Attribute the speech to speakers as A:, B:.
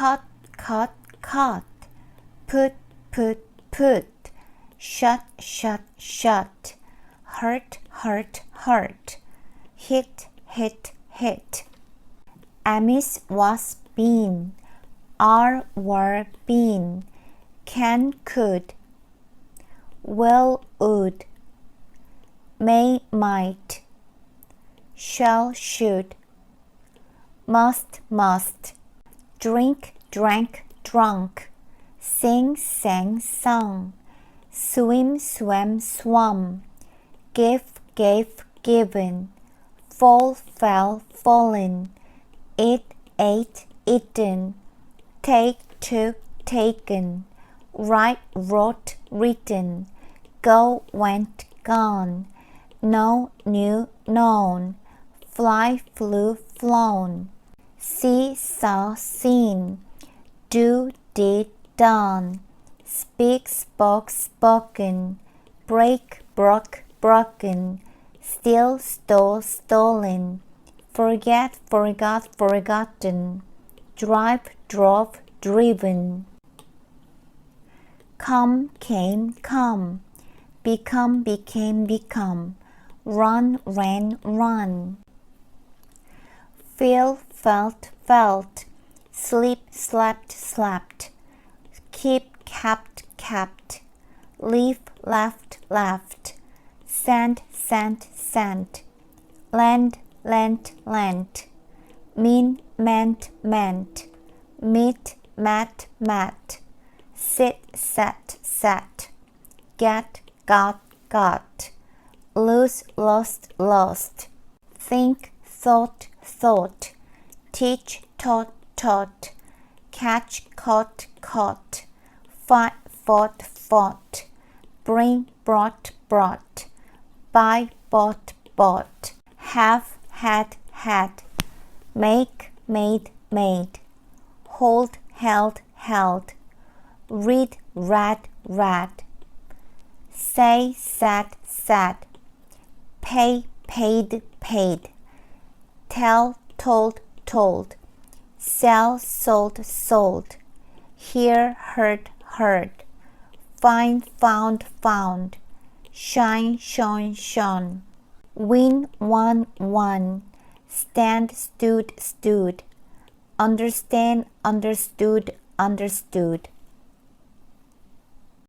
A: cut, cut, cut, put, put, put, shut, shut, shut, hurt, hurt, hurt, hit, hit, hit. Amice was been, are were been, can could, will would, may might, shall should, must must, drink drank drunk, sing sang sung, swim swam swum, give gave given, fall fell fallen, eat ate eaten, take took taken, write wrote written, go went gone, know knew known, fly flew flown, see saw seen, do did done, speak spoke spoken, break broke broken, steal stole stolen, forget forgot forgotten, drive drove driven. Come came come, become became become, run ran run. Feel felt felt, sleep slept slept, keep kept kept, leave left left, send sent sent, lend lent lent, mean meant meant, meet met met, sit set set, get got got, lose lost lost, think thought thought, teach taught taught, catch caught caught, fight fought fought, bring brought brought, buy bought bought, have had had, make made made, hold held held, read read read, say said said, pay paid paid, tell told told, sell sold sold, hear heard heard, find found found, shine shone shone, win won won, stand stood stood, understand understood understood.